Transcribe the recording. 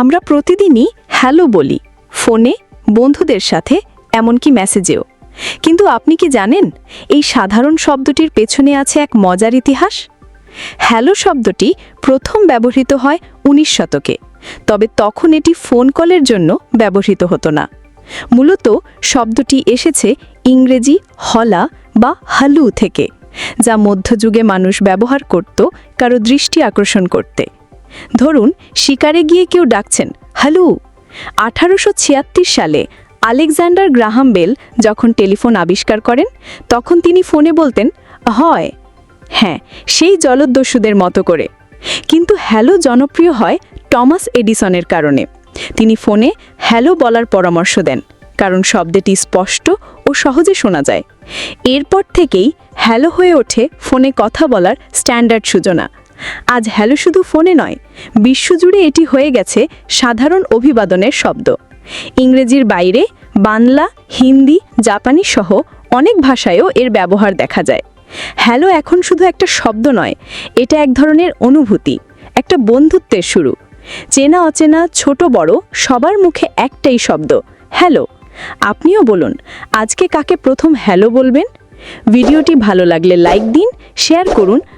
আমরা প্রতিদিনই হ্যালো বলি, ফোনে, বন্ধুদের সাথে, এমনকি মেসেজেও। কিন্তু আপনি কি জানেন, এই সাধারণ শব্দটির পেছনে আছে এক মজার ইতিহাস? হ্যালো শব্দটি প্রথম ব্যবহৃত হয় উনিশ শতকে, তবে তখন এটি ফোন কলের জন্য ব্যবহৃত হতো না। মূলত শব্দটি এসেছে ইংরেজি হলা বা হালু থেকে, যা মধ্যযুগে মানুষ ব্যবহার করত কারও দৃষ্টি আকর্ষণ করতে। ধরুন, শিকারে গিয়ে কেউ ডাকছেন, হ্যালো। আঠারোশো ছিয়াত্তর সালে আলেকজান্ডার গ্রাহাম বেল যখন টেলিফোন আবিষ্কার করেন, তখন তিনি ফোনে বলতেন, হয়। হ্যাঁ সেই জলদস্যুদের মতো করে। কিন্তু হ্যালো জনপ্রিয় হয় টমাস এডিসনের কারণে। তিনি ফোনে হ্যালো বলার পরামর্শ দেন, কারণ শব্দটি স্পষ্ট ও সহজে শোনা যায়। এরপর থেকেই হ্যালো হয়ে ওঠে ফোনে কথা বলার স্ট্যান্ডার্ড সূচনা। আজ হ্যালো শুধু ফোনে নয়, বিশ্বজুড়ে এটি হয়ে গেছে সাধারণ অভিবাদনের শব্দ। ইংরেজির বাইরে বাংলা, হিন্দি, জাপানি সহ অনেক ভাষায়ও এর ব্যবহার দেখা যায়। হ্যালো এখন শুধু একটা শব্দ নয়, এটা এক ধরনের অনুভূতি, একটা বন্ধুত্বের শুরু। চেনা অচেনা, ছোট বড়, সবার মুখে একটাই শব্দ, হ্যালো। আপনিও বলুন, আজকে কাকে প্রথম হ্যালো বলবেন? ভিডিওটি ভালো লাগলে লাইক দিন, শেয়ার করুন